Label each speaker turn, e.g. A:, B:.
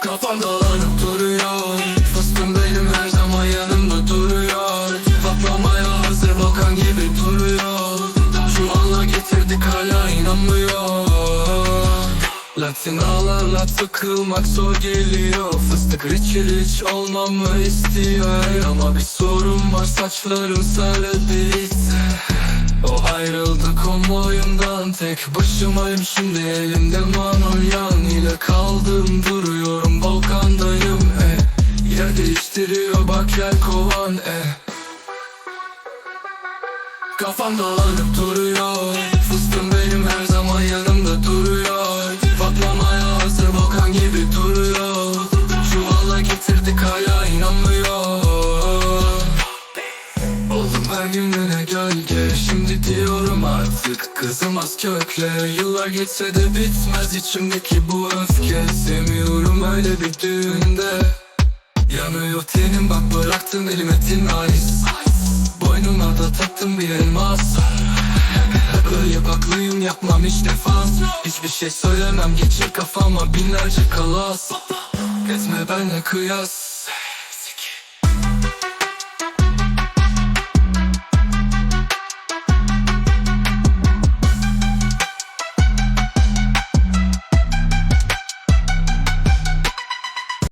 A: Kafamda lanıp duruyor. Fıstığımdaydım her zaman yanımda duruyor. Patlamaya hazır volkan gibi duruyor. Şu anla getirdik hala inanmıyor. Latin ağlarla takılmak zor geliyor. Fıstık rich rich olmamı istiyor. Ama bir sorun var saçlarım sarı değilse konvoyundan Tek başımayım. Şimdi elimde manolyan ile kaldım duruyorum. Volkandayım e. Yer değiştiriyor bak yer kovan e. Kafam dolanıp duruyor. Fıstığım benim her zaman yanımda duruyor. Patlamaya hazır volkan gibi duruyor. Çuvala getirdik hala inanmıyor. Oldum her gününe gölge Şimdi diyorum artık kızım az kökle. Yıllar geçse de bitmez içimdeki bu öfke. Sevmiyorum öyle bir düğünde. Yanıyor tenim bak bıraktın elime tin ice. Boynuma da taktım bir elmas Böyle baklıyım yapmam hiç defans Hiçbir şey söylemem geçir kafama binlerce kalas. Etme benle kıyas